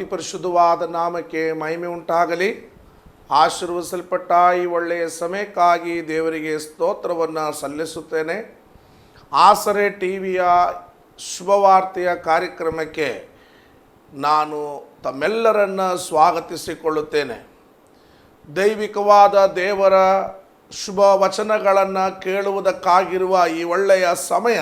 ಅತಿ ಪರಿಶುದ್ಧವಾದ ನಾಮಕ್ಕೆ ಮಹಿಮೆ ಉಂಟಾಗಲಿ. ಆಶೀರ್ವದಿಸಲ್ಪಟ್ಟ ಈ ಒಳ್ಳೆಯ ಸಮಯಕ್ಕಾಗಿ ದೇವರಿಗೆ ಸ್ತೋತ್ರವನ್ನು ಸಲ್ಲಿಸುತ್ತೇನೆ. ಆಸರೆ ಟಿ ವಿಯ ಶುಭವಾರ್ತೆಯ ಕಾರ್ಯಕ್ರಮಕ್ಕೆ ನಾನು ತಮ್ಮೆಲ್ಲರನ್ನು ಸ್ವಾಗತಿಸಿಕೊಳ್ಳುತ್ತೇನೆ. ದೈವಿಕವಾದ ದೇವರ ಶುಭ ವಚನಗಳನ್ನು ಕೇಳುವುದಕ್ಕಾಗಿರುವ ಈ ಒಳ್ಳೆಯ ಸಮಯ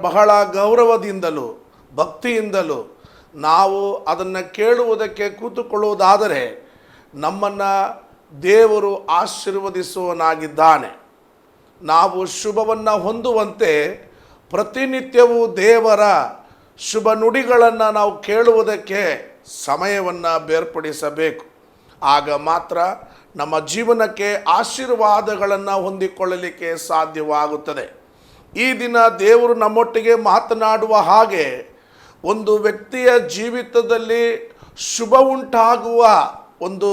ಬಹಳ ಗೌರವದಿಂದಲೂ ಭಕ್ತಿಯಿಂದಲೂ ನಾವು ಅದನ್ನು ಕೇಳುವುದಕ್ಕೆ ಕೂತುಕೊಳ್ಳುವುದಾದರೆ ನಮ್ಮನ್ನು ದೇವರು ಆಶೀರ್ವದಿಸುವನಾಗಿದ್ದಾನೆ ನಾವು ಶುಭವನ್ನು ಹೊಂದುವಂತೆ ಪ್ರತಿನಿತ್ಯವೂ ದೇವರ ಶುಭ ನುಡಿಗಳನ್ನು ನಾವು ಕೇಳುವುದಕ್ಕೆ ಸಮಯವನ್ನು ಬೇರ್ಪಡಿಸಬೇಕು. ಆಗ ಮಾತ್ರ ನಮ್ಮ ಜೀವನಕ್ಕೆ ಆಶೀರ್ವಾದಗಳನ್ನು ಹೊಂದಿಕೊಳ್ಳಲಿಕ್ಕೆ ಸಾಧ್ಯವಾಗುತ್ತದೆ. ಈ ದಿನ ದೇವರು ನಮ್ಮೊಟ್ಟಿಗೆ ಮಾತನಾಡುವ ಹಾಗೆ ಒಂದು ವ್ಯಕ್ತಿಯ ಜೀವಿತದಲ್ಲಿ ಶುಭ ಉಂಟಾಗುವ ಒಂದು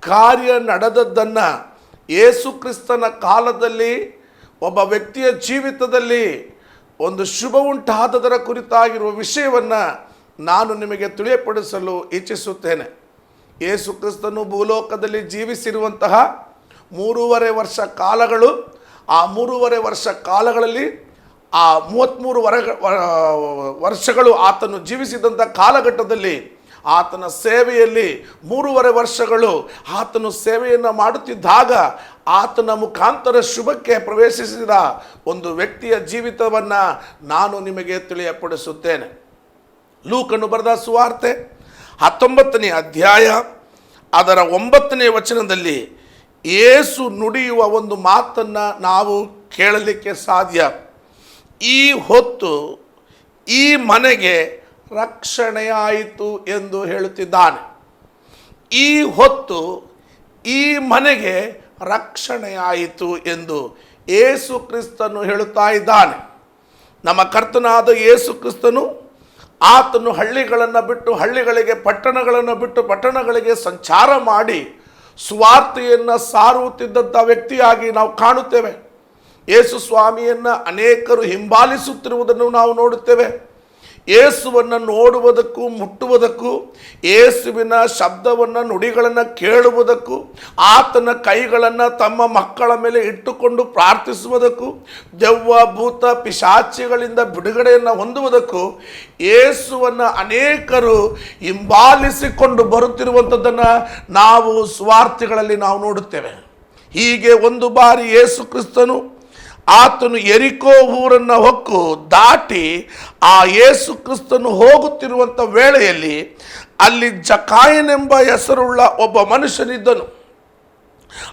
ಕಾರ್ಯ ನಡೆದದ್ದನ್ನು ಯೇಸು ಕ್ರಿಸ್ತನ ಕಾಲದಲ್ಲಿ ಒಬ್ಬ ವ್ಯಕ್ತಿಯ ಜೀವಿತದಲ್ಲಿ ಒಂದು ಶುಭ ಉಂಟಾದದರ ಕುರಿತಾಗಿರುವ ವಿಷಯವನ್ನು ನಾನು ನಿಮಗೆ ತಿಳಿಯಪಡಿಸಲು ಇಚ್ಛಿಸುತ್ತೇನೆ. ಯೇಸು ಕ್ರಿಸ್ತನು ಭೂಲೋಕದಲ್ಲಿ ಜೀವಿಸಿರುವಂತಹ ಮೂರುವರೆ ವರ್ಷ ಕಾಲಗಳು, ಆ ಮೂರುವರೆ ವರ್ಷ ಕಾಲಗಳಲ್ಲಿ ಆ ಮೂವತ್ತ್ಮೂರು ವರ, ವರ್ಷಗಳು ಆತನು ಜೀವಿಸಿದಂಥ ಕಾಲಘಟ್ಟದಲ್ಲಿ ಆತನ ಸೇವೆಯಲ್ಲಿ ಮೂರುವರೆ ವರ್ಷಗಳು ಆತನು ಸೇವೆಯನ್ನು ಮಾಡುತ್ತಿದ್ದಾಗ ಆತನ ಮುಖಾಂತರ ಶುಭಕ್ಕೆ ಪ್ರವೇಶಿಸಿದ ಒಂದು ವ್ಯಕ್ತಿಯ ಜೀವಿತವನ್ನು ನಾನು ನಿಮಗೆ ತಿಳಿಯಪಡಿಸುತ್ತೇನೆ. ಲೂಕನ್ನು ಬರೆದ ಸುವಾರ್ತೆ ಹತ್ತೊಂಬತ್ತನೇ ಅಧ್ಯಾಯ ಅದರ ಒಂಬತ್ತನೇ ವಚನದಲ್ಲಿ ಏಸು ನುಡಿಯುವ ಒಂದು ಮಾತನ್ನು ನಾವು ಕೇಳಲಿಕ್ಕೆ ಸಾಧ್ಯ. ಈ ಹೊತ್ತು ಈ ಮನೆಗೆ ರಕ್ಷಣೆಯಾಯಿತು ಎಂದು ಹೇಳುತ್ತಿದ್ದಾನೆ. ಈ ಹೊತ್ತು ಈ ಮನೆಗೆ ರಕ್ಷಣೆಯಾಯಿತು ಎಂದು ಏಸು ಕ್ರಿಸ್ತನು ಹೇಳುತ್ತಾ ಇದ್ದಾನೆ. ನಮ್ಮ ಕರ್ತನಾದ ಏಸು ಕ್ರಿಸ್ತನು ಆತನು ಹಳ್ಳಿಗಳನ್ನು ಬಿಟ್ಟು ಹಳ್ಳಿಗಳಿಗೆ ಪಟ್ಟಣಗಳನ್ನು ಬಿಟ್ಟು ಪಟ್ಟಣಗಳಿಗೆ ಸಂಚಾರ ಮಾಡಿ ಸ್ವಾರ್ಥೆಯನ್ನು ಸಾರುತ್ತಿದ್ದಂಥ ವ್ಯಕ್ತಿಯಾಗಿ ನಾವು ಕಾಣುತ್ತೇವೆ. ಯೇಸು ಸ್ವಾಮಿಯನ್ನು ಅನೇಕರು ಹಿಂಬಾಲಿಸುತ್ತಿರುವುದನ್ನು ನಾವು ನೋಡುತ್ತೇವೆ. ಏಸುವನ್ನು ನೋಡುವುದಕ್ಕೂ ಮುಟ್ಟುವುದಕ್ಕೂ ಏಸುವಿನ ಶಬ್ದವನ್ನು, ನುಡಿಗಳನ್ನು ಕೇಳುವುದಕ್ಕೂ, ಆತನ ಕೈಗಳನ್ನು ತಮ್ಮ ಮಕ್ಕಳ ಮೇಲೆ ಇಟ್ಟುಕೊಂಡು ಪ್ರಾರ್ಥಿಸುವುದಕ್ಕೂ, ದೆವ್ವ, ಭೂತ, ಪಿಶಾಚಿಗಳಿಂದ ಬಿಡುಗಡೆಯನ್ನು ಹೊಂದುವುದಕ್ಕೂ ಏಸುವನ್ನು ಅನೇಕರು ಹಿಂಬಾಲಿಸಿಕೊಂಡು ಬರುತ್ತಿರುವಂಥದ್ದನ್ನು ನಾವು ಸ್ವಾರ್ಥಿಗಳಲ್ಲಿ ನಾವು ನೋಡುತ್ತೇವೆ. ಹೀಗೆ ಒಂದು ಬಾರಿ ಏಸು ಕ್ರಿಸ್ತನು ಆತನು ಎರಿಕೋ ಊರನ್ನು ಹೊಕ್ಕು ದಾಟಿ ಆ ಯೇಸು ಕ್ರಿಸ್ತನು ಹೋಗುತ್ತಿರುವಂಥ ವೇಳೆಯಲ್ಲಿ ಅಲ್ಲಿ ಜಕಾಯನೆಂಬ ಹೆಸರುಳ್ಳ ಒಬ್ಬ ಮನುಷ್ಯನಿದ್ದನು.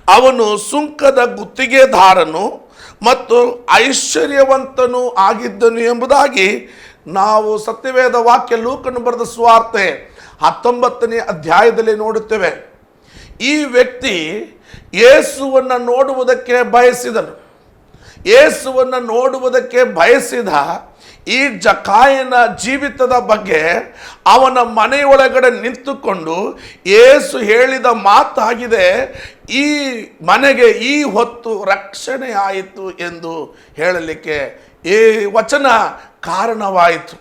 ಅವನು ಸುಂಕದ ಗುತ್ತಿಗೆದಾರನು ಮತ್ತು ಐಶ್ವರ್ಯವಂತನು ಆಗಿದ್ದನು ಎಂಬುದಾಗಿ ನಾವು ಸತ್ಯವೇದ ವಾಕ್ಯ ಲೂಕನ್ನು ಬರೆದ ಸ್ವಾರ್ತೆ ಹತ್ತೊಂಬತ್ತನೇ ಅಧ್ಯಾಯದಲ್ಲಿ ನೋಡುತ್ತೇವೆ. ಈ ವ್ಯಕ್ತಿ ಯೇಸುವನ್ನು ನೋಡುವುದಕ್ಕೆ ಬಯಸಿದನು. ಯೇಸುವನ್ನು ನೋಡುವುದಕ್ಕೆ ಬಯಸಿದ ಈ ಜಕಾಯನ ಜೀವಿತದ ಬಗ್ಗೆ ಅವನ ಮನೆಯೊಳಗಡೆ ನಿಂತುಕೊಂಡು ಏಸು ಹೇಳಿದ ಮಾತಾಗಿದೆ, ಈ ಮನೆಗೆ ಈ ಹೊತ್ತು ರಕ್ಷಣೆ ಆಯಿತು ಎಂದು ಹೇಳಲಿಕ್ಕೆ ಈ ವಚನ ಕಾರಣವಾಯಿತು.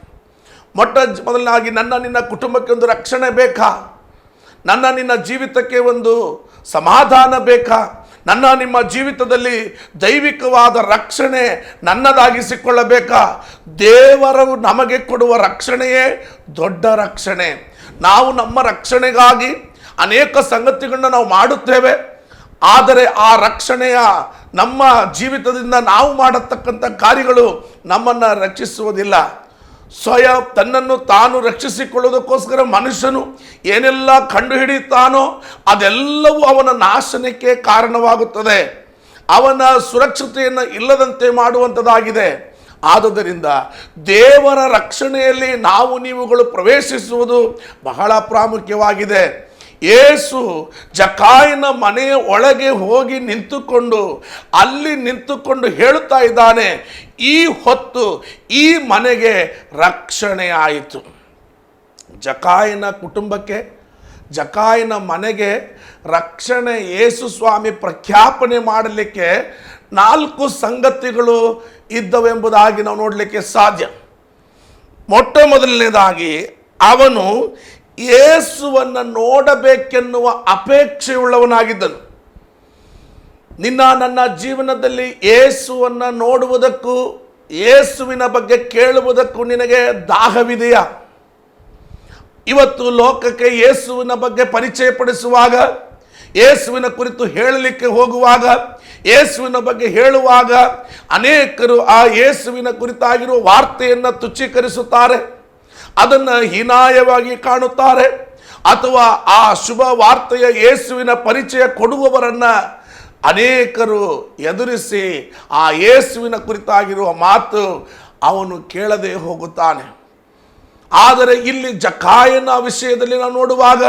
ಮೊಟ್ಟ ಮೊದಲಾಗಿ ನನ್ನ ನಿನ್ನ ಕುಟುಂಬಕ್ಕೆ ಒಂದು ರಕ್ಷಣೆ ಬೇಕಾ? ನನ್ನ ನಿನ್ನ ಜೀವಿತಕ್ಕೆ ಒಂದು ಸಮಾಧಾನ ಬೇಕಾ? ನನ್ನ ನಿಮ್ಮ ಜೀವಿತದಲ್ಲಿ ದೈವಿಕವಾದ ರಕ್ಷಣೆ ನನ್ನದಾಗಿಸಿಕೊಳ್ಳಬೇಕಾ? ದೇವರು ನಮಗೆ ಕೊಡುವ ರಕ್ಷಣೆಯೇ ದೊಡ್ಡ ರಕ್ಷಣೆ. ನಾವು ನಮ್ಮ ರಕ್ಷಣೆಗಾಗಿ ಅನೇಕ ಸಂಗತಿಗಳನ್ನ ನಾವು ಮಾಡುತ್ತೇವೆ. ಆದರೆ ಆ ರಕ್ಷಣೆಯ ನಮ್ಮ ಜೀವಿತದಿಂದ ನಾವು ಮಾಡತಕ್ಕಂಥ ಕಾರ್ಯಗಳು ನಮ್ಮನ್ನು ರಕ್ಷಿಸುವುದಿಲ್ಲ. ಸ್ವಯಂ ತನ್ನನ್ನು ತಾನು ರಕ್ಷಿಸಿಕೊಳ್ಳುವುದಕ್ಕೋಸ್ಕರ ಮನುಷ್ಯನು ಏನೆಲ್ಲ ಕಂಡುಹಿಡಿಯುತ್ತಾನೋ ಅದೆಲ್ಲವೂ ಅವನ ನಾಶನಕ್ಕೆ ಕಾರಣವಾಗುತ್ತದೆ. ಅವನ ಸುರಕ್ಷತೆಯನ್ನು ಇಲ್ಲದಂತೆ ಮಾಡುವಂಥದ್ದಾಗಿದೆ. ಆದುದರಿಂದ ದೇವರ ರಕ್ಷಣೆಯಲ್ಲಿ ನಾವು ನೀವುಗಳು ಪ್ರವೇಶಿಸುವುದು ಬಹಳ ಪ್ರಾಮುಖ್ಯವಾಗಿದೆ. ಏಸು ಜಕಾಯಿನ ಮನೆಯ ಒಳಗೆ ಹೋಗಿ ನಿಂತುಕೊಂಡು ಅಲ್ಲಿ ನಿಂತುಕೊಂಡು ಹೇಳುತ್ತಾ ಇದ್ದಾನೆ, ಈ ಹೊತ್ತು ಈ ಮನೆಗೆ ರಕ್ಷಣೆ ಆಯಿತು. ಜಕಾಯನ ಕುಟುಂಬಕ್ಕೆ, ಜಕಾಯನ ಮನೆಗೆ ರಕ್ಷಣೆ ಏಸು ಸ್ವಾಮಿ ಪ್ರಖ್ಯಾಪನೆ ಮಾಡಲಿಕ್ಕೆ ನಾಲ್ಕು ಸಂಗತಿಗಳು ಇದ್ದವೆಂಬುದಾಗಿ ನಾವು ನೋಡಲಿಕ್ಕೆ ಸಾಧ್ಯ. ಮೊಟ್ಟ ಮೊದಲನೇದಾಗಿ, ಅವನು ಯೇಸುವನ್ನು ನೋಡಬೇಕೆನ್ನುವ ಅಪೇಕ್ಷೆಯುಳ್ಳವನಾಗಿದ್ದನು. ನಿನ್ನ ನನ್ನ ಜೀವನದಲ್ಲಿ ಯೇಸುವನ್ನು ನೋಡುವುದಕ್ಕೂ, ಯೇಸುವಿನ ಬಗ್ಗೆ ಕೇಳುವುದಕ್ಕೂ ನಿನಗೆ ದಾಹವಿದೆಯಾ? ಇವತ್ತು ಲೋಕಕ್ಕೆ ಯೇಸುವಿನ ಬಗ್ಗೆ ಪರಿಚಯ ಪಡಿಸುವಾಗ ಯೇಸುವಿನ ಕುರಿತು ಹೇಳಲಿಕ್ಕೆ ಹೋಗುವಾಗ, ಯೇಸುವಿನ ಬಗ್ಗೆ ಹೇಳುವಾಗ ಅನೇಕರು ಆ ಯೇಸುವಿನ ಕುರಿತಾಗಿರುವ ವಾರ್ತೆಯನ್ನು ತುಚ್ಛೀಕರಿಸುತ್ತಾರೆ. ಅದನ್ನು ಹೀನಾಯವಾಗಿ ಕಾಣುತ್ತಾರೆ. ಅಥವಾ ಆ ಶುಭ ವಾರ್ತೆಯ ಯೇಸುವಿನ ಪರಿಚಯ ಕೊಡುವವರನ್ನು ಅನೇಕರು ಎದುರಿಸಿ ಆ ಯೇಸುವಿನ ಕುರಿತಾಗಿರುವ ಮಾತು ಅವನು ಕೇಳದೆ ಹೋಗುತ್ತಾನೆ. ಆದರೆ ಇಲ್ಲಿ ಜಕಾಯನ ವಿಷಯದಲ್ಲಿ ನಾವು ನೋಡುವಾಗ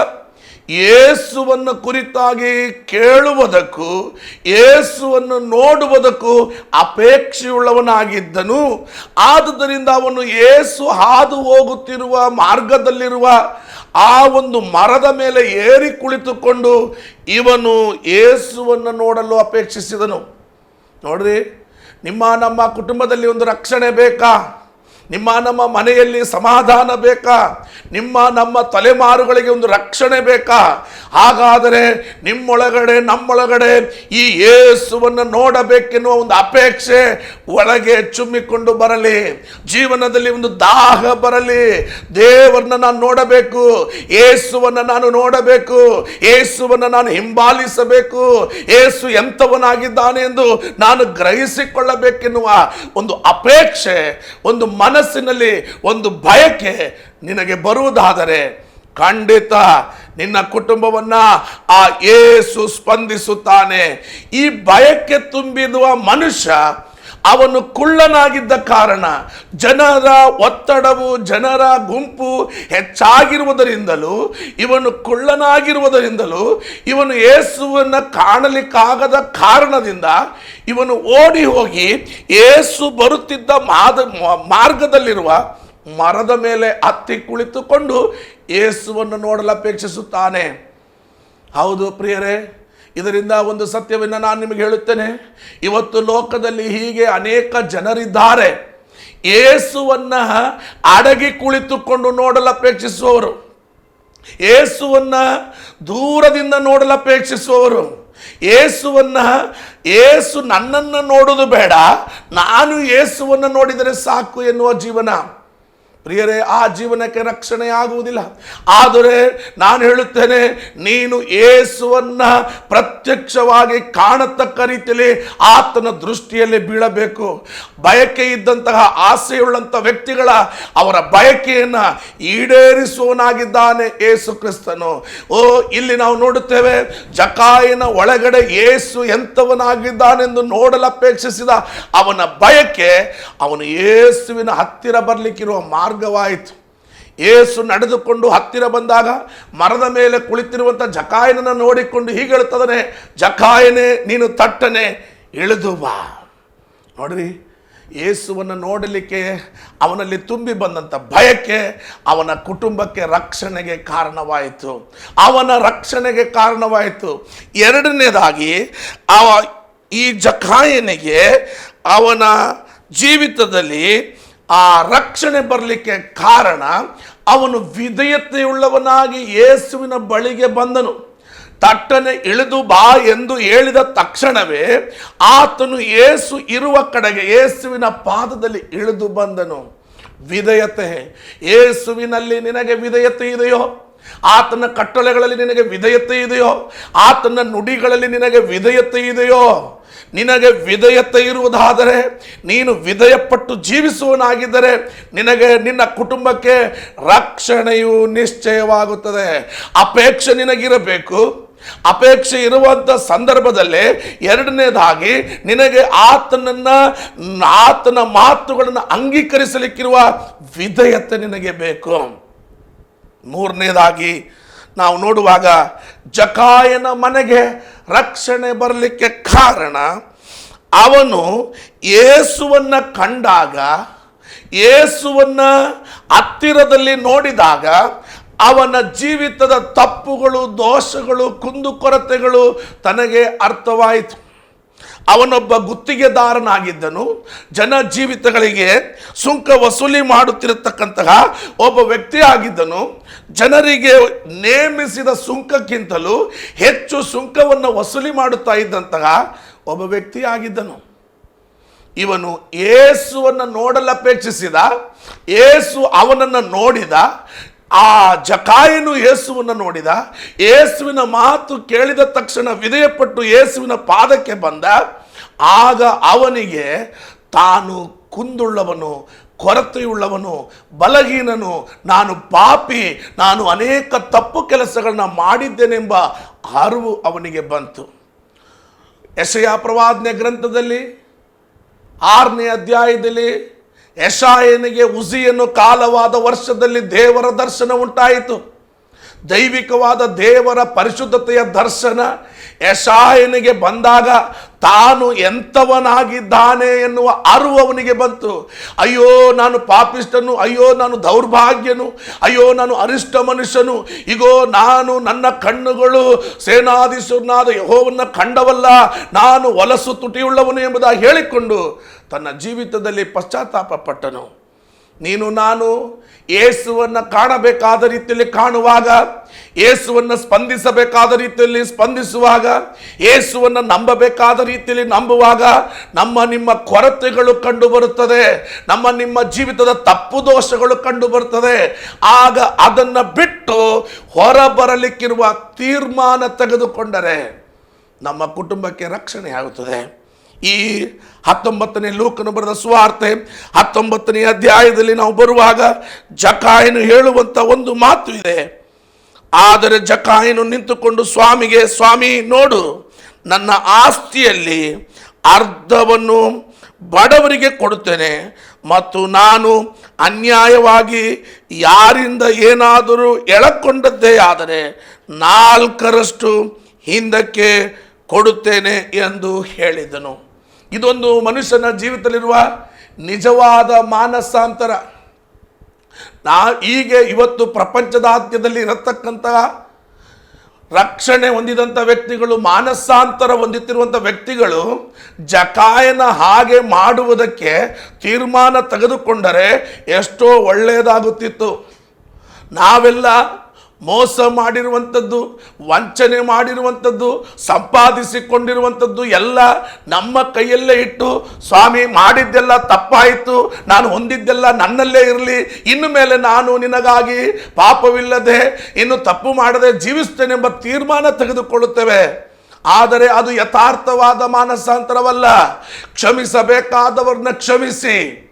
ಯೇಸುವನ್ನು ಕುರಿತಾಗಿ ಕೇಳುವುದಕ್ಕೂ ಯೇಸುವನ್ನು ನೋಡುವುದಕ್ಕೂ ಅಪೇಕ್ಷೆಯುಳ್ಳವನಾಗಿದ್ದನು. ಆದುದರಿಂದ ಅವನು ಯೇಸು ಹಾದು ಹೋಗುತ್ತಿರುವ ಮಾರ್ಗದಲ್ಲಿರುವ ಆ ಒಂದು ಮರದ ಮೇಲೆ ಏರಿ ಕುಳಿತುಕೊಂಡು ಇವನು ಯೇಸುವನ್ನು ನೋಡಲು ಅಪೇಕ್ಷಿಸಿದನು. ನೋಡ್ರಿ, ನಿಮ್ಮ ನಮ್ಮ ಕುಟುಂಬದಲ್ಲಿ ಒಂದು ರಕ್ಷಣೆ ಬೇಕಾ? ನಿಮ್ಮ ನಮ್ಮ ಮನೆಯಲ್ಲಿ ಸಮಾಧಾನ ಬೇಕಾ? ನಿಮ್ಮ ನಮ್ಮ ತಲೆಮಾರುಗಳಿಗೆ ಒಂದು ರಕ್ಷಣೆ ಬೇಕಾ? ಹಾಗಾದರೆ ನಿಮ್ಮೊಳಗಡೆ, ನಮ್ಮೊಳಗಡೆ ಈ ಏಸುವನ್ನು ನೋಡಬೇಕೆನ್ನುವ ಒಂದು ಅಪೇಕ್ಷೆ ಒಳಗೆ ಚುಮ್ಮಿಕೊಂಡು ಬರಲಿ. ಜೀವನದಲ್ಲಿ ಒಂದು ದಾಹ ಬರಲಿ. ದೇವರನ್ನ ನಾನು ನೋಡಬೇಕು. ಏಸುವನ್ನು ನಾನು ನೋಡಬೇಕು. ಏಸುವನ್ನು ನಾನು ಹಿಂಬಾಲಿಸಬೇಕು. ಏಸು ಎಂಥವನಾಗಿದ್ದಾನೆ ಎಂದು ನಾನು ಗ್ರಹಿಸಿಕೊಳ್ಳಬೇಕೆನ್ನುವ ಒಂದು ಅಪೇಕ್ಷೆ, ಒಂದು ಮನಸ್ಸಿನಲ್ಲಿ ಒಂದು ಭಯಕ್ಕೆ ನಿನಗೆ ಬರುವುದಾದರೆ ಖಂಡಿತ ನಿನ್ನ ಕುಟುಂಬವನ್ನ ಆ ಏಸು ಸ್ಪಂದಿಸುತ್ತಾನೆ. ಈ ಭಯಕ್ಕೆ ತುಂಬಿರುವ ಮನುಷ್ಯ ಅವನು ಕುಳ್ಳನಾಗಿದ್ದ ಕಾರಣ ಜನರ ಒತ್ತಡವು, ಜನರ ಗುಂಪು ಹೆಚ್ಚಾಗಿರುವುದರಿಂದಲೂ, ಇವನು ಕುಳ್ಳನಾಗಿರುವುದರಿಂದಲೂ, ಇವನು ಯೇಸುವನ್ನು ಕಾಣಲಿಕ್ಕಾಗದ ಕಾರಣದಿಂದ ಇವನು ಓಡಿ ಹೋಗಿ ಏಸು ಬರುತ್ತಿದ್ದ ಮಾದ ಮಾರ್ಗದಲ್ಲಿರುವ ಮರದ ಮೇಲೆ ಹತ್ತಿ ಕುಳಿತುಕೊಂಡು ಏಸುವನ್ನು ನೋಡಲು ಅಪೇಕ್ಷಿಸುತ್ತಾನೆ. ಹೌದು ಪ್ರಿಯರೇ ಇದರಿಂದ ಒಂದು ಸತ್ಯವನ್ನು ನಾನು ನಿಮಗೆ ಹೇಳುತ್ತೇನೆ. ಇವತ್ತು ಲೋಕದಲ್ಲಿ ಹೀಗೆ ಅನೇಕ ಜನರಿದ್ದಾರೆ. ಏಸುವನ್ನ ಅಡಗಿ ಕುಳಿತುಕೊಂಡು ನೋಡಲು ಅಪೇಕ್ಷಿಸುವವರು ಯೇಸುವನ್ನ ದೂರದಿಂದ ನೋಡಲು ಅಪೇಕ್ಷಿಸುವವರು ಯೇಸುವನ್ನ ಏಸು ನನ್ನನ್ನು ನೋಡುವುದು ಬೇಡ, ನಾನು ಏಸುವನ್ನು ನೋಡಿದರೆ ಸಾಕು ಎನ್ನುವ ಜೀವನ. ಪ್ರಿಯರೇ, ಆ ಜೀವನಕ್ಕೆ ರಕ್ಷಣೆ ಆಗುವುದಿಲ್ಲ ಆದರೆ ನಾನು ಹೇಳುತ್ತೇನೆ, ನೀನು ಏಸುವನ್ನ ಪ್ರತ್ಯಕ್ಷವಾಗಿ ಕಾಣತಕ್ಕ ರೀತಿಯಲ್ಲಿ ಆತನ ದೃಷ್ಟಿಯಲ್ಲಿ ಬೀಳಬೇಕು. ಬಯಕೆ ಇದ್ದಂತಹ ಆಸೆಯುಳ್ಳಂಥ ವ್ಯಕ್ತಿಗಳ ಅವರ ಬಯಕೆಯನ್ನು ಈಡೇರಿಸುವನಾಗಿದ್ದಾನೆ ಏಸು ಕ್ರಿಸ್ತನು. ಓ, ಇಲ್ಲಿ ನಾವು ನೋಡುತ್ತೇವೆ, ಜಕಾಯಿನ ಒಳಗಡೆ ಏಸು ಎಂಥವನಾಗಿದ್ದಾನೆಂದು ನೋಡಲು ಅಪೇಕ್ಷಿಸಿದ ಅವನ ಬಯಕೆ ಅವನು ಏಸುವಿನ ಹತ್ತಿರ ಬರಲಿಕ್ಕಿರುವ ಮಾರ್ಗವಾಯಿತು ಏಸು ನಡೆದುಕೊಂಡು ಹತ್ತಿರ ಬಂದಾಗ ಮರದ ಮೇಲೆ ಕುಳಿತಿರುವಂಥ ಜಕಾಯನನ್ನು ನೋಡಿಕೊಂಡು ಹೀಗೆ ಹೇಳ್ತದನೆ ಜಕಾಯನೆ, ನೀನು ತಟ್ಟನೆ, ಇಳಿದು ಬಾ. ನೋಡ್ರಿ, ಏಸುವನ್ನು ನೋಡಲಿಕ್ಕೆ ಅವನಲ್ಲಿ ತುಂಬಿ ಬಂದಂಥ ಭಯಕ್ಕೆ ಅವನ ಕುಟುಂಬಕ್ಕೆ ರಕ್ಷಣೆಗೆ ಕಾರಣವಾಯಿತು. ಅವನ ರಕ್ಷಣೆಗೆ ಕಾರಣವಾಯಿತು. ಎರಡನೇದಾಗಿ, ಅವ ಈ ಜಕಾಯನಿಗೆ ಅವನ ಜೀವಿತದಲ್ಲಿ ಆ ರಕ್ಷಣೆ ಬರಲಿಕ್ಕೆ ಕಾರಣ ಅವನು ವಿಧೇಯತೆಯುಳ್ಳವನಾಗಿ ಯೇಸುವಿನ ಬಳಿಗೆ ಬಂದನು. ತಟ್ಟನೆ ಇಳಿದು ಬಾ ಎಂದು ಹೇಳಿದ ತಕ್ಷಣವೇ ಆತನು ಏಸು ಇರುವ ಕಡೆಗೆ ಯೇಸುವಿನ ಪಾದದಲ್ಲಿ ಇಳಿದು ಬಂದನು. ವಿಧೇಯತೆ, ಯೇಸುವಿನಲ್ಲಿ ನಿನಗೆ ವಿಧೇಯತೆ ಇದೆಯೋ? ಆತನ ಕಟ್ಟಳೆಗಳಲ್ಲಿ ನಿನಗೆ ವಿಧೇಯತೆ ಇದೆಯೋ? ಆತನ ನುಡಿಗಳಲ್ಲಿ ನಿನಗೆ ವಿಧೇಯತೆ ಇದೆಯೋ? ನಿನಗೆ ವಿಧೇಯತೆ ಇರುವುದಾದರೆ, ನೀನು ವಿಧೇಯಪಟ್ಟು ಜೀವಿಸುವನಾಗಿದ್ದರೆ, ನಿನಗೆ ನಿನ್ನ ಕುಟುಂಬಕ್ಕೆ ರಕ್ಷಣೆಯು ನಿಶ್ಚಯವಾಗುತ್ತದೆ. ಅಪೇಕ್ಷೆ ನಿನಗಿರಬೇಕು. ಅಪೇಕ್ಷೆ ಇರುವಂಥ ಸಂದರ್ಭದಲ್ಲಿ ಎರಡನೇದಾಗಿ ನಿನಗೆ ಆತನನ್ನ, ಆತನ ಮಾತುಗಳನ್ನು ಅಂಗೀಕರಿಸಲಿಕ್ಕಿರುವ ವಿಧೇಯತೆ ನಿನಗೆ ಬೇಕು. ಮೂರನೇದಾಗಿ ನಾವು ನೋಡುವಾಗ ಜಕಾಯನ ಮನೆಗೆ ರಕ್ಷಣೆ ಬರಲಿಕ್ಕೆ ಕಾರಣ ಅವನು ಏಸುವನ್ನು ಕಂಡಾಗ ಏಸುವನ್ನು ಹತ್ತಿರದಲ್ಲಿ ನೋಡಿದಾಗ ಅವನ ಜೀವಿತದ ತಪ್ಪುಗಳು, ದೋಷಗಳು ಕುಂದುಕೊರತೆಗಳು ತನಗೆ ಅರ್ಥವಾಯಿತು. ಅವನೊಬ್ಬ ಗುತ್ತಿಗೆದಾರನಾಗಿದ್ದನು. ಜನ ಜೀವಿತಗಳಿಗೆ ಸುಂಕ ವಸೂಲಿ ಮಾಡುತ್ತಿರತಕ್ಕಂತಹ ಒಬ್ಬ ವ್ಯಕ್ತಿ ಆಗಿದ್ದನು ಜನರಿಗೆ ನೇಮಿಸಿದ ಸುಂಕಕ್ಕಿಂತಲೂ ಹೆಚ್ಚು ಸುಂಕವನ್ನು ವಸೂಲಿ ಮಾಡುತ್ತಾ ಇದ್ದಂತಹ ಒಬ್ಬ ವ್ಯಕ್ತಿ ಆಗಿದ್ದನು ಇವನು ಏಸುವನ್ನು ನೋಡಲು ಅಪೇಕ್ಷಿಸಿದ ಏಸು ಅವನನ್ನು ನೋಡಿದ ಆ ಜಕಾಯನು ಯೇಸುವನ್ನು ನೋಡಿದ, ಯೇಸುವಿನ ಮಾತು ಕೇಳಿದ ತಕ್ಷಣ ವಿಧೇಯಪಟ್ಟು ಯೇಸುವಿನ ಪಾದಕ್ಕೆ ಬಂದ, ಆಗ ಅವನಿಗೆ, ತಾನು ಕುಂದುಳ್ಳವನು, ಕೊರತೆಯುಳ್ಳವನು, ಬಲಹೀನನು, ನಾನು ಪಾಪಿ, ನಾನು ಅನೇಕ ತಪ್ಪು ಕೆಲಸಗಳನ್ನ ಮಾಡಿದ್ದೇನೆಂಬ ಅರಿವು ಅವನಿಗೆ ಬಂತು. ಯಶಯ ಪ್ರವಾದನೆ ಗ್ರಂಥದಲ್ಲಿ, ಆರನೇ ಅಧ್ಯಾಯದಲ್ಲಿ ಯಶಾಯನಿಗೆ ಉಸಿಯನ್ನು ಕಾಲವಾದ ವರ್ಷದಲ್ಲಿ ದೇವರ ದರ್ಶನ ಉಂಟಾಯಿತು ದೈವಿಕವಾದ ದೇವರ ಪರಿಶುದ್ಧತೆಯ ದರ್ಶನ ಯಶಾಯನಿಗೆ ಬಂದಾಗ ತಾನು ಎಂಥವನಾಗಿದ್ದಾನೆ ಎನ್ನುವ ಅರಿವು ಅವನಿಗೆ ಬಂತು. ಅಯ್ಯೋ, ನಾನು ಪಾಪಿಷ್ಟನು ಅಯ್ಯೋ, ನಾನು ದೌರ್ಭಾಗ್ಯನು, ಅಯ್ಯೋ, ನಾನು ಅರಿಷ್ಟ ಮನುಷ್ಯನು, ಇಗೋ, ನಾನು ನನ್ನ ಕಣ್ಣುಗಳು ಸೇನಾಧೀಶನಾದ ಯಹೋವನ್ನ ಕಂಡವಲ್ಲ ನಾನು ಹೊಲಸು ತುಟಿಯುಳ್ಳವನು ಎಂಬುದಾಗಿ ಹೇಳಿಕೊಂಡು ತನ್ನ ಜೀವಿತದಲ್ಲಿ ಪಶ್ಚಾತ್ತಾಪ ಪಟ್ಟನು ನೀನು ನಾನು ಏಸುವನ್ನು ಕಾಣಬೇಕಾದ ರೀತಿಯಲ್ಲಿ ಕಾಣುವಾಗ ಏಸುವನ್ನು ಸ್ಪಂದಿಸಬೇಕಾದ ರೀತಿಯಲ್ಲಿ ಸ್ಪಂದಿಸುವಾಗ ಏಸುವನ್ನು ನಂಬಬೇಕಾದ ರೀತಿಯಲ್ಲಿ ನಂಬುವಾಗ ನಮ್ಮ ನಿಮ್ಮ ಕೊರತೆಗಳು ಕಂಡುಬರುತ್ತದೆ, ನಮ್ಮ ನಿಮ್ಮ ಜೀವಿತದ ತಪ್ಪು ದೋಷಗಳು ಕಂಡುಬರುತ್ತದೆ. ಆಗ ಅದನ್ನು ಬಿಟ್ಟು ಹೊರಬರಲಿಕ್ಕಿರುವ ತೀರ್ಮಾನ ತೆಗೆದುಕೊಂಡರೆ ನಮ್ಮ ಕುಟುಂಬಕ್ಕೆ ರಕ್ಷಣೆ ಆಗುತ್ತದೆ ಈ ಹತ್ತೊಂಬತ್ತನೇ ಲೋಕನು ಬರೆದ ಸುವಾರ್ತೆ, ಹತ್ತೊಂಬತ್ತನೇ ಅಧ್ಯಾಯದಲ್ಲಿ ನಾವು ಬರುವಾಗ ಜಕಾಯನು ಹೇಳುವಂಥ ಒಂದು ಮಾತು ಇದೆ. ಆದರೆ ಜಕಾಯನು ನಿಂತುಕೊಂಡು ಸ್ವಾಮಿಗೆ, ಸ್ವಾಮಿ, ನೋಡು, ನನ್ನ ಆಸ್ತಿಯಲ್ಲಿ ಅರ್ಧವನ್ನು ಬಡವರಿಗೆ ಕೊಡುತ್ತೇನೆ ಮತ್ತು ನಾನು ಅನ್ಯಾಯವಾಗಿ ಯಾರಿಂದ ಏನಾದರೂ ಎಳಕೊಂಡದ್ದೇ ಆದರೆ ನಾಲ್ಕರಷ್ಟು ಹಿಂದಕ್ಕೆ ಕೊಡುತ್ತೇನೆ ಎಂದು ಹೇಳಿದನು. ಇದೊಂದು ಮನುಷ್ಯನ ಜೀವಿತದಲ್ಲಿರುವ ನಿಜವಾದ ಮಾನಸಾಂತರ. ನಾ ಹೀಗೆ ಇವತ್ತು ಪ್ರಪಂಚದಾದ್ಯದಲ್ಲಿ ಇರತಕ್ಕಂತಹ ರಕ್ಷಣೆ ಹೊಂದಿದಂಥ ವ್ಯಕ್ತಿಗಳು, ಮಾನಸಾಂತರ ಹೊಂದುತ್ತಿರುವಂಥ ವ್ಯಕ್ತಿಗಳು ಜಕಾಯನ ಹಾಗೆ ಮಾಡುವುದಕ್ಕೆ ತೀರ್ಮಾನ ತೆಗೆದುಕೊಂಡರೆ ಎಷ್ಟೋ ಒಳ್ಳೆಯದಾಗುತ್ತಿತ್ತು ನಾವೆಲ್ಲ ಮೋಸ ಮಾಡಿರುವಂಥದ್ದು, ವಂಚನೆ ಮಾಡಿರುವಂಥದ್ದು, ಸಂಪಾದಿಸಿಕೊಂಡಿರುವಂಥದ್ದು ಎಲ್ಲ ನಮ್ಮ ಕೈಯಲ್ಲೇ ಇಟ್ಟು, ಸ್ವಾಮಿ ಮಾಡಿದ್ದೆಲ್ಲ ತಪ್ಪಾಯಿತು, ನಾನು ಹೊಂದಿದ್ದೆಲ್ಲ ನನ್ನಲ್ಲೇ ಇರಲಿ, ಇನ್ನು ಮೇಲೆ ನಾನು ನಿನಗಾಗಿ ಪಾಪವಿಲ್ಲದೆ, ಇನ್ನು ತಪ್ಪು ಮಾಡದೆ ಜೀವಿಸ್ತೇನೆಂಬ ತೀರ್ಮಾನ ತೆಗೆದುಕೊಳ್ಳುತ್ತೇವೆ. ಆದರೆ ಅದು ಯಥಾರ್ಥವಾದ ಮಾನಸಾಂತರವಲ್ಲ. ಕ್ಷಮಿಸಬೇಕಾದವ್ರನ್ನ ಕ್ಷಮಿಸಿ,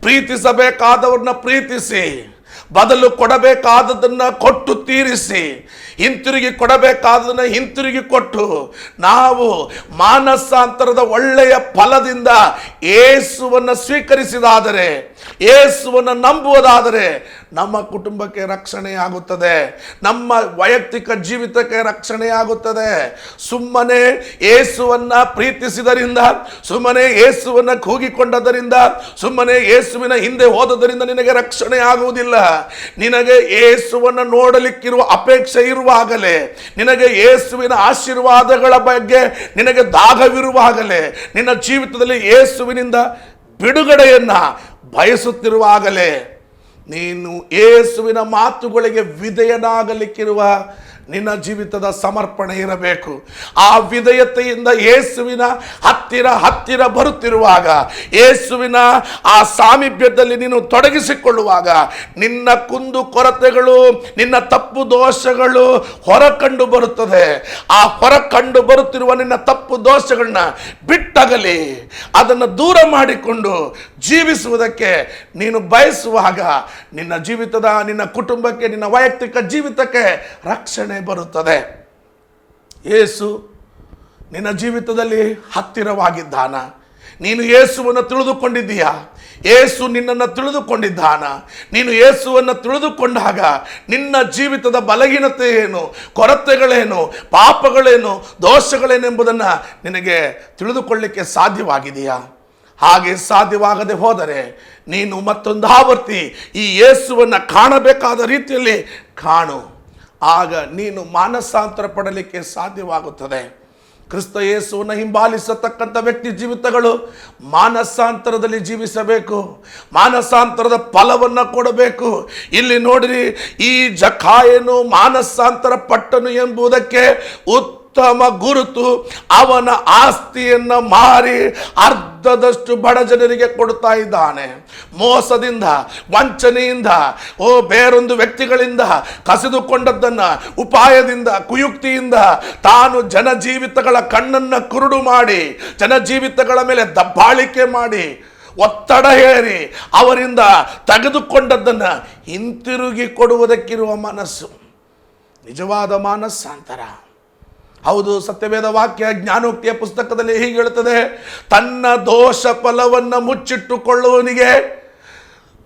ಪ್ರೀತಿಸಬೇಕಾದವ್ರನ್ನ ಪ್ರೀತಿಸಿ. ಬದಲು ಕೊಡಬೇಕಾದದನ್ನ ಕೊಟ್ಟು ತೀರಿಸಿ, ಹಿಂತಿರುಗಿ ಕೊಡಬೇಕಾದದನ್ನ ಹಿಂತಿರುಗಿ ಕೊಟ್ಟು, ನಾವು ಮಾನಸಾಂತರದ ಒಳ್ಳೆಯ ಫಲದಿಂದ ಏಸುವನ್ನು ಸ್ವೀಕರಿಸಿದಾದರೆ, ಏಸುವನ್ನು ನಂಬುವುದಾದರೆ ನಮ್ಮ ಕುಟುಂಬಕ್ಕೆ ರಕ್ಷಣೆಯಾಗುತ್ತದೆ ನಮ್ಮ ವೈಯಕ್ತಿಕ ಜೀವಿತಕ್ಕೆ ರಕ್ಷಣೆಯಾಗುತ್ತದೆ ಸುಮ್ಮನೆ ಏಸುವನ್ನು ಪ್ರೀತಿಸಿದರಿಂದ, ಸುಮ್ಮನೆ ಏಸುವನ್ನು ಕೂಗಿಕೊಂಡದರಿಂದ, ಸುಮ್ಮನೆ ಏಸುವಿನ ಹಿಂದೆ ಹೋದದರಿಂದ ನಿನಗೆ ರಕ್ಷಣೆ ಆಗುವುದಿಲ್ಲ. ನಿನಗೆ ಏಸುವನ್ನು ನೋಡಲಿಕ್ಕಿರುವ ಅಪೇಕ್ಷೆ ಇರುವಾಗಲೇ, ನಿನಗೆ ಏಸುವಿನ ಆಶೀರ್ವಾದಗಳ ಬಗ್ಗೆ ನಿನಗೆ ದಾಗವಿರುವಾಗಲೇ, ನಿನ್ನ ಜೀವಿತದಲ್ಲಿ ಏಸುವಿನಿಂದ ಬಿಡುಗಡೆಯನ್ನ ಬಯಸುತ್ತಿರುವಾಗಲೇ, ನೀನು ಏಸುವಿನ ಮಾತುಗಳಿಗೆ ವಿಧೇಯನಾಗಲಿಕ್ಕಿರುವ ನಿನ್ನ ಜೀವಿತದ ಸಮರ್ಪಣೆ ಇರಬೇಕು. ಆ ವಿಧೇಯತೆಯಿಂದ ಯೇಸುವಿನ ಹತ್ತಿರ ಹತ್ತಿರ ಬರುತ್ತಿರುವಾಗ, ಯೇಸುವಿನ ಆ ಸಾಮೀಪ್ಯದಲ್ಲಿ ನೀನು ತೊಡಗಿಸಿಕೊಳ್ಳುವಾಗ, ನಿನ್ನ ಕುಂದು ಕೊರತೆಗಳು, ನಿನ್ನ ತಪ್ಪು ದೋಷಗಳು ಹೊರ ಕಂಡು ಬರುತ್ತದೆ. ಆ ಹೊರ ಕಂಡು ಬರುತ್ತಿರುವ ನಿನ್ನ ತಪ್ಪು ದೋಷಗಳನ್ನ ಬಿಟ್ಟಾಗಲಿ, ಅದನ್ನು ದೂರ ಮಾಡಿಕೊಂಡು ಜೀವಿಸುವುದಕ್ಕೆ ನೀನು ಬಯಸುವಾಗ, ನಿನ್ನ ಜೀವಿತದ, ನಿನ್ನ ಕುಟುಂಬಕ್ಕೆ, ನಿನ್ನ ವೈಯಕ್ತಿಕ ಜೀವಿತಕ್ಕೆ ರಕ್ಷಣೆ ಬರುತ್ತದೆ. ಏಸು ನಿನ್ನ ಜೀವಿತದಲ್ಲಿ ಹತ್ತಿರವಾಗಿದ್ದಾನ. ನೀನು ಏಸುವನ್ನು ತಿಳಿದುಕೊಂಡಿದ್ದೀಯಾ? ಏಸು ನಿನ್ನನ್ನು ತಿಳಿದುಕೊಂಡಿದ್ದಾನ? ನೀನು ಏಸುವನ್ನು ತಿಳಿದುಕೊಂಡಾಗ ನಿನ್ನ ಜೀವಿತದ ಬಲಹೀನತೆ ಏನು? ಕೊರತೆಗಳೇನು? ಪಾಪಗಳೇನು? ದೋಷಗಳೇನೆಂಬುದನ್ನು ನಿನಗೆ ತಿಳಿದುಕೊಳ್ಳಿಕ್ಕೆ ಸಾಧ್ಯವಾಗಿದೆಯಾ? ಹಾಗೆ ಸಾಧ್ಯವಾಗದೆ ಹೋದರೆ ನೀನು ಮತ್ತೊಂದು ಆವರ್ತಿ ಈ ಏಸುವನ್ನು ಕಾಣಬೇಕಾದ ರೀತಿಯಲ್ಲಿ ಕಾಣು. ಆಗ ನೀನು ಮಾನಸಾಂತರ ಪಡಲಿಕ್ಕೆ ಸಾಧ್ಯವಾಗುತ್ತದೆ. ಕ್ರಿಸ್ತ ಯೇಸುವನ್ನು ಹಿಂಬಾಲಿಸತಕ್ಕಂಥ ವ್ಯಕ್ತಿ ಜೀವಿತಗಳು ಮಾನಸಾಂತರದಲ್ಲಿ ಜೀವಿಸಬೇಕು. ಮಾನಸಾಂತರದ ಫಲವನ್ನು ಕೊಡಬೇಕು. ಇಲ್ಲಿ ನೋಡಿರಿ, ಈ ಜಖಾಯನು ಮಾನಸಾಂತರ ಪಟ್ಟನು ಎಂಬುದಕ್ಕೆ ಉತ್ತಮ ಗುರುತು, ಅವನ ಆಸ್ತಿಯನ್ನು ಮಾರಿ ಅರ್ಧದಷ್ಟು ಬಡ ಜನರಿಗೆ ಕೊಡ್ತಾ ಇದ್ದಾನೆ. ಮೋಸದಿಂದ, ವಂಚನೆಯಿಂದ, ಓ ಬೇರೊಂದು ವ್ಯಕ್ತಿಗಳಿಂದ ಕಸಿದುಕೊಂಡದ್ದನ್ನು, ಉಪಾಯದಿಂದ, ಕುಯುಕ್ತಿಯಿಂದ ತಾನು ಜನಜೀವಿತಗಳ ಕಣ್ಣನ್ನು ಕುರುಡು ಮಾಡಿ, ಜನಜೀವಿತಗಳ ಮೇಲೆ ದಬ್ಬಾಳಿಕೆ ಮಾಡಿ, ಒತ್ತಡ ಹೇರಿ ಅವರಿಂದ ತೆಗೆದುಕೊಂಡದ್ದನ್ನು ಹಿಂತಿರುಗಿ ಕೊಡುವುದಕ್ಕಿರುವ ಮನಸ್ಸು. ನಿಜವಾದ ಮಾನಸ್ಸಾಂತರ. ಹೌದು, ಸತ್ಯವೇದ ವಾಕ್ಯ ಜ್ಞಾನೋಕ್ತಿಯ ಪುಸ್ತಕದಲ್ಲಿ ಹೀಗೆ ಹೇಳುತ್ತದೆ. ತನ್ನ ದೋಷ ಫಲವನ್ನು ಮುಚ್ಚಿಟ್ಟುಕೊಳ್ಳುವವನಿಗೆ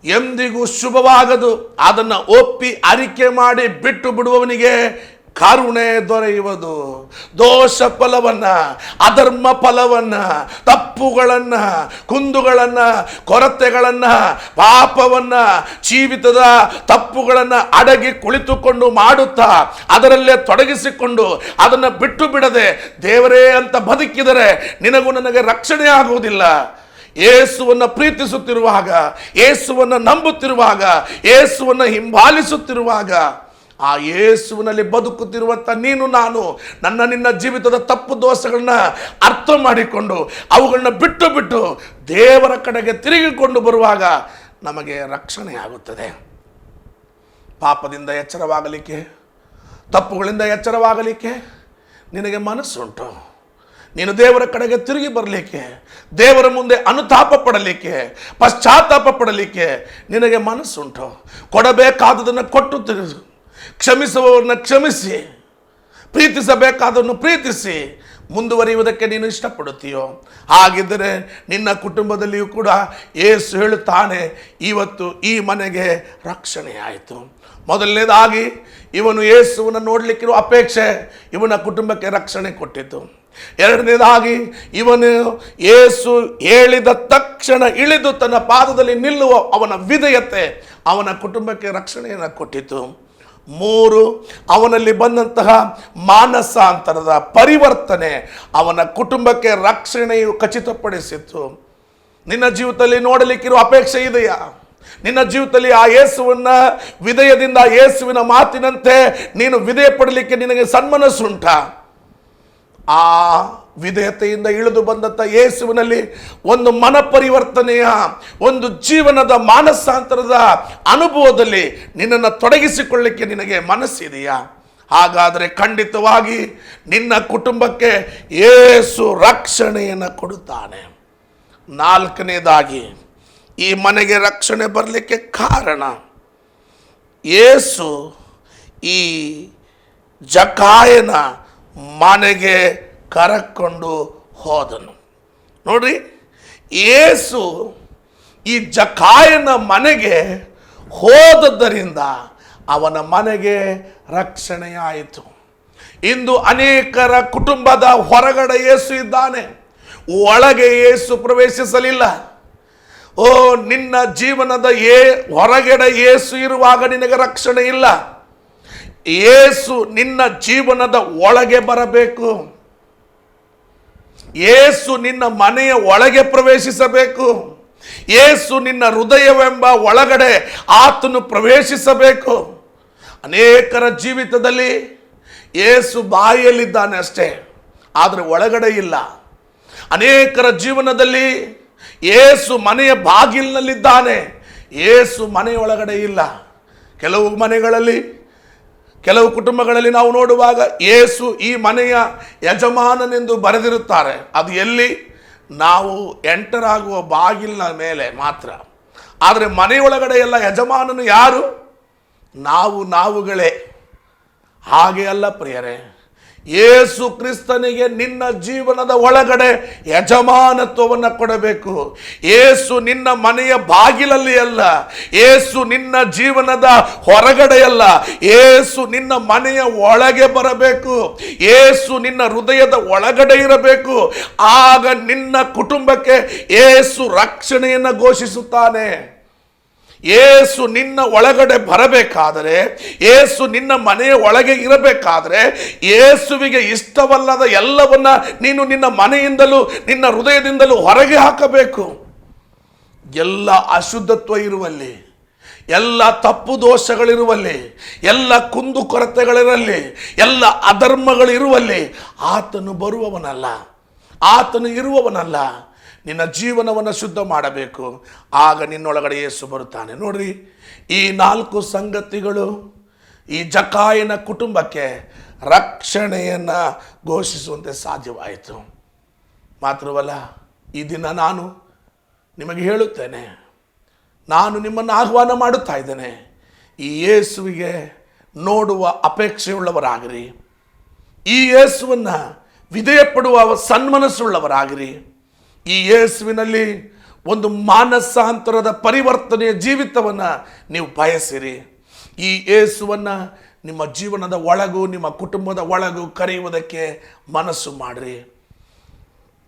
ಎಂದಿಗೂ ಶುಭವಾಗದು. ಅದನ್ನು ಒಪ್ಪಿ ಅರಿಕೆ ಮಾಡಿ ಬಿಟ್ಟು ಬಿಡುವವನಿಗೆ ಕರುಣೆ ದೊರೆಯುವುದು, ದೋಷ ಫಲವನ್ನ, ಅಧರ್ಮ ಫಲವನ್ನ, ತಪ್ಪುಗಳನ್ನ, ಕುಂದುಗಳನ್ನ, ಕೊರತೆಗಳನ್ನ, ಪಾಪವನ್ನ, ಜೀವಿತದ ತಪ್ಪುಗಳನ್ನ ಅಡಗಿ ಕುಳಿತುಕೊಂಡು ಮಾಡುತ್ತಾ, ಅದರಲ್ಲೇ ತೊಡಗಿಸಿಕೊಂಡು ಅದನ್ನು ಬಿಟ್ಟು ಬಿಡದೆ ದೇವರೇ ಅಂತ ಬದುಕಿದರೆ ನಿನಗೂ ನನಗೆ ರಕ್ಷಣೆ ಆಗುವುದಿಲ್ಲ. ಏಸುವನ್ನು ಪ್ರೀತಿಸುತ್ತಿರುವಾಗ, ಏಸುವನ್ನು ನಂಬುತ್ತಿರುವಾಗ, ಏಸುವನ್ನು ಹಿಂಬಾಲಿಸುತ್ತಿರುವಾಗ ಆ ಯೇಸುವಿನಲ್ಲಿ ಬದುಕುತ್ತಿರುವಂಥ ನೀನು, ನಾನು, ನನ್ನ, ನಿನ್ನ ಜೀವಿತದ ತಪ್ಪು ದೋಷಗಳನ್ನ ಅರ್ಥ ಮಾಡಿಕೊಂಡು ಅವುಗಳನ್ನ ಬಿಟ್ಟು ಬಿಟ್ಟು ದೇವರ ಕಡೆಗೆ ತಿರುಗಿಕೊಂಡು ಬರುವಾಗ ನಮಗೆ ರಕ್ಷಣೆ ಆಗುತ್ತದೆ ಪಾಪದಿಂದ ಎಚ್ಚರವಾಗಲಿಕ್ಕೆ, ತಪ್ಪುಗಳಿಂದ ಎಚ್ಚರವಾಗಲಿಕ್ಕೆ ನಿನಗೆ ಮನಸ್ಸುಂಟು. ನೀನು ದೇವರ ಕಡೆಗೆ ತಿರುಗಿ ಬರಲಿಕ್ಕೆ, ದೇವರ ಮುಂದೆ ಅನುತಾಪ ಪಡಲಿಕ್ಕೆ, ಪಶ್ಚಾತ್ತಾಪ ಪಡಲಿಕ್ಕೆ ನಿನಗೆ ಮನಸ್ಸುಂಟು. ಕೊಡಬೇಕಾದದನ್ನು ಕೊಟ್ಟು ತಿರುಗು. ಕ್ಷಮಿಸುವವರನ್ನ ಕ್ಷಮಿಸಿ. ಪ್ರೀತಿಸಬೇಕಾದನ್ನು ಪ್ರೀತಿಸಿ. ಮುಂದುವರಿಯುವುದಕ್ಕೆ ನೀನು ಇಷ್ಟಪಡುತ್ತೀಯೋ? ಹಾಗಿದ್ದರೆ ನಿನ್ನ ಕುಟುಂಬದಲ್ಲಿಯೂ ಕೂಡ ಏಸು ಹೇಳುತ್ತಾನೆ, ಇವತ್ತು ಈ ಮನೆಗೆ ರಕ್ಷಣೆಯಾಯಿತು. ಮೊದಲನೇದಾಗಿ, ಇವನು ಯೇಸುವನ್ನು ನೋಡಲಿಕ್ಕಿರುವ ಅಪೇಕ್ಷೆ ಇವನ ಕುಟುಂಬಕ್ಕೆ ರಕ್ಷಣೆ ಕೊಟ್ಟಿತು. ಎರಡನೇದಾಗಿ, ಇವನು ಏಸು ಹೇಳಿದ ತಕ್ಷಣ ಇಳಿದು ತನ್ನ ಪಾದದಲ್ಲಿ ನಿಲ್ಲುವ ಅವನ ವಿಧೇಯತೆ ಅವನ ಕುಟುಂಬಕ್ಕೆ ರಕ್ಷಣೆಯನ್ನು ಕೊಟ್ಟಿತು. ಮೂರು, ಅವನಲ್ಲಿ ಬಂದಂತಹ ಮಾನಸಾಂತರದ ಪರಿವರ್ತನೆ ಅವನ ಕುಟುಂಬಕ್ಕೆ ರಕ್ಷಣೆಯು ಖಚಿತಪಡಿಸಿತ್ತು. ನಿನ್ನ ಜೀವಿತದಲ್ಲಿ ನೋಡಲಿಕ್ಕಿರುವ ಅಪೇಕ್ಷೆ ಇದೆಯಾ? ನಿನ್ನ ಜೀವಿತದಲ್ಲಿ ಆ ಯೇಸುವನ್ನ, ವಿಧೇಯದಿಂದ ಯೇಸುವಿನ ಮಾತಿನಂತೆ ನೀನು ವಿಧೇಯ ಪಡಲಿಕ್ಕೆ ನಿನಗೆ ಸನ್ಮನಸ್ಸುಂಟ? ಆ ವಿಧೇಯತೆಯಿಂದ ಇಳಿದು ಬಂದಂಥ ಯೇಸುವಿನಲ್ಲಿ ಒಂದು ಮನ ಪರಿವರ್ತನೆಯ ಒಂದು ಜೀವನದ ಮಾನಸಾಂತರದ ಅನುಭವದಲ್ಲಿ ನಿನ್ನನ್ನು ತೊಡಗಿಸಿಕೊಳ್ಳಿಕ್ಕೆ ನಿನಗೆ ಮನಸ್ಸಿದೆಯಾ? ಹಾಗಾದರೆ ಖಂಡಿತವಾಗಿ ನಿನ್ನ ಕುಟುಂಬಕ್ಕೆ ಏಸು ರಕ್ಷಣೆಯನ್ನು ಕೊಡುತ್ತಾನೆ. ನಾಲ್ಕನೇದಾಗಿ, ಈ ಮನೆಗೆ ರಕ್ಷಣೆ ಬರಲಿಕ್ಕೆ ಕಾರಣ. ಏಸು ಈ ಜಕಾಯನ ಮನೆಗೆ ಕರಕೊಂಡು ಹೋದನು. ನೋಡ್ರಿ, ಏಸು ಈ ಜಕಾಯನ ಮನೆಗೆ ಹೋದದ್ದರಿಂದ ಅವನ ಮನೆಗೆ ರಕ್ಷಣೆಯಾಯಿತು. ಇಂದು ಅನೇಕರ ಕುಟುಂಬದ ಹೊರಗಡೆ ಏಸು ಇದ್ದಾನೆ. ಒಳಗೆ ಏಸು ಪ್ರವೇಶಿಸಲಿಲ್ಲ. ಓ, ನಿನ್ನ ಜೀವನದ ಏ, ಹೊರಗಡೆ ಏಸು ಇರುವಾಗ ನಿನಗೆ ರಕ್ಷಣೆ ಇಲ್ಲ. ಏಸು ನಿನ್ನ ಜೀವನದ ಒಳಗೆ ಬರಬೇಕು. ಏಸು ನಿನ್ನ ಮನೆಯ ಒಳಗೆ ಪ್ರವೇಶಿಸಬೇಕು. ಏಸು ನಿನ್ನ ಹೃದಯವೆಂಬ ಒಳಗಡೆ ಆತನು ಪ್ರವೇಶಿಸಬೇಕು. ಅನೇಕರ ಜೀವಿತದಲ್ಲಿ ಏಸು ಬಾಯಿಯಲ್ಲಿದ್ದಾನೆ ಅಷ್ಟೇ, ಆದರೆ ಒಳಗಡೆ ಇಲ್ಲ. ಅನೇಕರ ಜೀವನದಲ್ಲಿ ಏಸು ಮನೆಯ ಬಾಗಿಲಿನಲ್ಲಿದ್ದಾನೆ, ಏಸು ಮನೆಯೊಳಗಡೆ ಇಲ್ಲ. ಕೆಲವು ಮನೆಗಳಲ್ಲಿ ಕೆಲವು ಕುಟುಂಬಗಳಲ್ಲಿ ನಾವು ನೋಡುವಾಗ ಏಸು ಈ ಮನೆಯ ಯಜಮಾನನೆಂದು ಬರೆದಿರುತ್ತಾರೆ. ಅದು ಎಲ್ಲಿ? ನಾವು ಎಂಟರ್ ಆಗುವ ಬಾಗಿಲಿನ ಮೇಲೆ ಮಾತ್ರ. ಆದರೆ ಮನೆಯೊಳಗಡೆ ಎಲ್ಲ ಯಜಮಾನನು ಯಾರು? ನಾವು, ನಾವುಗಳೇ. ಹಾಗೆ ಅಲ್ಲ ಪ್ರಿಯರೇ. ಯೇಸು ಕ್ರಿಸ್ತನಿಗೆ ನಿನ್ನ ಜೀವನದ ಒಳಗಡೆ ಯಜಮಾನತ್ವವನ್ನು ಕೊಡಬೇಕು. ಏಸು ನಿನ್ನ ಮನೆಯ ಬಾಗಿಲಲ್ಲಿ ಅಲ್ಲ ಏಸು ನಿನ್ನ ಜೀವನದ ಹೊರಗಡೆಯಲ್ಲ ಏಸು ನಿನ್ನ ಮನೆಯ ಒಳಗೆ ಬರಬೇಕು ಏಸು ನಿನ್ನ ಹೃದಯದ ಒಳಗಡೆ ಇರಬೇಕು. ಆಗ ನಿನ್ನ ಕುಟುಂಬಕ್ಕೆ ಏಸು ರಕ್ಷಣೆಯನ್ನು ಘೋಷಿಸುತ್ತಾನೆ. ಏಸು ನಿನ್ನ ಒಳಗಡೆ ಬರಬೇಕಾದರೆ, ಏಸು ನಿನ್ನ ಮನೆಯ ಒಳಗೆ ಇರಬೇಕಾದರೆ, ಏಸುವಿಗೆ ಇಷ್ಟವಲ್ಲದ ಎಲ್ಲವನ್ನ ನೀನು ನಿನ್ನ ಮನೆಯಿಂದಲೂ ನಿನ್ನ ಹೃದಯದಿಂದಲೂ ಹೊರಗೆ ಹಾಕಬೇಕು. ಎಲ್ಲ ಅಶುದ್ಧತ್ವ ಇರುವಲ್ಲಿ, ಎಲ್ಲ ತಪ್ಪು ದೋಷಗಳಿರುವಲ್ಲಿ, ಎಲ್ಲ ಕುಂದು ಕೊರತೆಗಳಿರಲಿ, ಎಲ್ಲ ಅಧರ್ಮಗಳಿರುವಲ್ಲಿ, ಆತನು ಬರುವವನಲ್ಲ. ಆತನು ಇರುವವನಲ್ಲ. ನಿನ್ನ ಜೀವನವನ್ನು ಶುದ್ಧ ಮಾಡಬೇಕು. ಆಗ ನಿನ್ನೊಳಗಡೆ ಯೇಸು ಬರುತ್ತಾನೆ. ನೋಡ್ರಿ, ಈ ನಾಲ್ಕು ಸಂಗತಿಗಳು ಈ ಜಕಾಯಿನ ಕುಟುಂಬಕ್ಕೆ ರಕ್ಷಣೆಯನ್ನು ಘೋಷಿಸುವಂತೆ ಸಾಧ್ಯವಾಯಿತು. ಮಾತ್ರವಲ್ಲ, ಈ ದಿನ ನಾನು ನಿಮಗೆ ಹೇಳುತ್ತೇನೆ, ನಾನು ನಿಮ್ಮನ್ನು ಆಹ್ವಾನ ಮಾಡುತ್ತಾ ಇದ್ದೇನೆ. ಈ ಯೇಸುವಿಗೆ ನೋಡುವ ಅಪೇಕ್ಷೆಯುಳ್ಳವರಾಗಿರಿ. ಈ ಯೇಸುವನ್ನು ವಿಧೇಯಪಡುವ ಸನ್ಮನಸ್ಸುಳ್ಳವರಾಗಿರಿ. ಈ ಯೇಸುವಿನಲ್ಲಿ ಒಂದು ಮಾನಸಾಂತರದ ಪರಿವರ್ತನೆಯ ಜೀವಿತವನ್ನು ನೀವು ಬಯಸಿರಿ. ಈ ಯೇಸುವನ್ನು ನಿಮ್ಮ ಜೀವನದ ಒಳಗೂ, ನಿಮ್ಮ ಕುಟುಂಬದ ಒಳಗೂ ಕರೆಯುವುದಕ್ಕೆ ಮನಸ್ಸು ಮಾಡಿರಿ.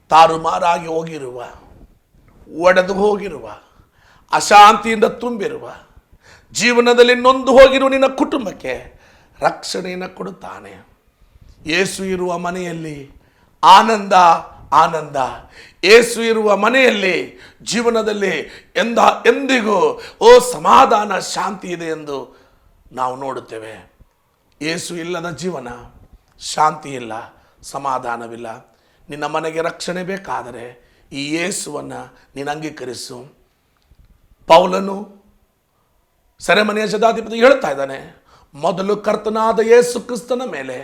ತಾರುಮಾರಾಗಿ ಹೋಗಿರುವ, ಒಡೆದು ಹೋಗಿರುವ, ಅಶಾಂತಿಯಿಂದ ತುಂಬಿರುವ, ಜೀವನದಲ್ಲಿ ನೊಂದು ಹೋಗಿರುವ ನಿನ್ನ ಕುಟುಂಬಕ್ಕೆ ರಕ್ಷಣೆಯನ್ನು ಕೊಡುತ್ತಾನೆ. ಯೇಸು ಇರುವ ಮನೆಯಲ್ಲಿ ಆನಂದ ಆನಂದ. ಏಸು ಇರುವ ಮನೆಯಲ್ಲಿ, ಜೀವನದಲ್ಲಿ ಎಂದ, ಎಂದಿಗೂ, ಓ ಸಮಾಧಾನ, ಶಾಂತಿ ಇದೆ ಎಂದು ನಾವು ನೋಡುತ್ತೇವೆ. ಏಸು ಇಲ್ಲದ ಜೀವನ ಶಾಂತಿ ಇಲ್ಲ, ಸಮಾಧಾನವಿಲ್ಲ. ನಿನ್ನ ಮನೆಗೆ ರಕ್ಷಣೆ ಬೇಕಾದರೆ ಈ ಏಸುವನ್ನು ನೀನು ಅಂಗೀಕರಿಸು. ಪೌಲನು ಸೆರೆಮನೆಯ ಶತಾಧಿಪತಿ ಹೇಳ್ತಾ ಇದ್ದಾನೆ, ಮೊದಲು ಕರ್ತನಾದ ಯೇಸು ಕ್ರಿಸ್ತನ ಮೇಲೆ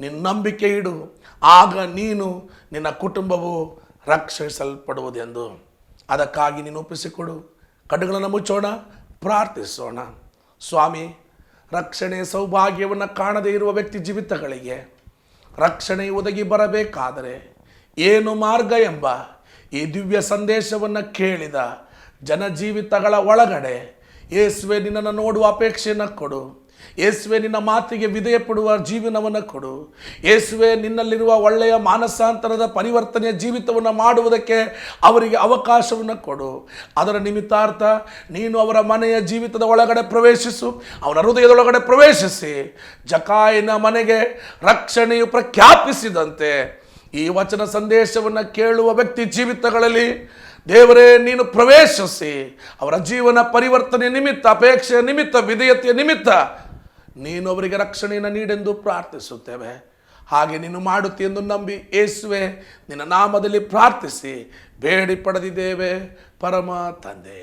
ನಿನ್ನ ನಂಬಿಕೆ ಇಡು. ಆಗ ನೀನು ನಿನ್ನ ಕುಟುಂಬವು ರಕ್ಷಿಸಲ್ಪಡುವುದೆಂದು. ಅದಕ್ಕಾಗಿ ನೀನು ಒಪ್ಪಿಸಿಕೊಡು. ಕಣ್ಣುಗಳನ್ನು ಮುಚ್ಚೋಣ, ಪ್ರಾರ್ಥಿಸೋಣ. ಸ್ವಾಮಿ, ರಕ್ಷಣೆ ಸೌಭಾಗ್ಯವನ್ನು ಕಾಣದೇ ಇರುವ ವ್ಯಕ್ತಿ ಜೀವಿತಗಳಿಗೆ ರಕ್ಷಣೆ ಒದಗಿ ಬರಬೇಕಾದರೆ ಏನು ಮಾರ್ಗ ಎಂಬ ಈ ದಿವ್ಯ ಸಂದೇಶವನ್ನು ಕೇಳಿದ ಜನಜೀವಿತಗಳ ಒಳಗಡೆ ಯೇಸುವೆ ನಿನ್ನನ್ನು ನೋಡುವ ಅಪೇಕ್ಷೆಯನ್ನು ಕೊಡು. ಯೇಸುವೆ ನಿನ್ನ ಮಾತಿಗೆ ವಿಧೇಯ ಪಡುವ ಜೀವನವನ್ನು ಕೊಡು. ಯೇಸುವೆ ನಿನ್ನಲ್ಲಿರುವ ಒಳ್ಳೆಯ ಮಾನಸಾಂತರದ ಪರಿವರ್ತನೆಯ ಜೀವಿತವನ್ನು ಮಾಡುವುದಕ್ಕೆ ಅವರಿಗೆ ಅವಕಾಶವನ್ನು ಕೊಡು. ಅದರ ನಿಮಿತ್ತಾರ್ಥ ನೀನು ಅವರ ಮನೆಯ ಜೀವಿತದ ಒಳಗಡೆ ಪ್ರವೇಶಿಸು, ಅವರ ಹೃದಯದೊಳಗಡೆ ಪ್ರವೇಶಿಸಿ. ಜಕಾಯಿನ ಮನೆಗೆ ರಕ್ಷಣೆಯು ಪ್ರಖ್ಯಾಪಿಸಿದಂತೆ ಈ ವಚನ ಸಂದೇಶವನ್ನು ಕೇಳುವ ವ್ಯಕ್ತಿ ಜೀವಿತಗಳಲ್ಲಿ ದೇವರೇ, ನೀನು ಪ್ರವೇಶಿಸಿ. ಅವರ ಜೀವನ ಪರಿವರ್ತನೆ ನಿಮಿತ್ತ, ಅಪೇಕ್ಷೆಯ ನಿಮಿತ್ತ, ವಿಧೇಯತೆಯ ನಿಮಿತ್ತ ನೀನು ಅವರಿಗೆ ರಕ್ಷಣೆಯನ್ನು ನೀಡೆಂದು ಪ್ರಾರ್ಥಿಸುತ್ತೇವೆ. ಹಾಗೆ ನೀನು ಮಾಡುತ್ತಿ ಎಂದು ನಂಬಿ ಏಸುವೆ, ನಿನ್ನ ನಾಮದಲ್ಲಿ ಪ್ರಾರ್ಥಿಸಿ ಬೇಡಿ ಪಡೆದಿದ್ದೇವೆ ಪರಮ ತಂದೆ.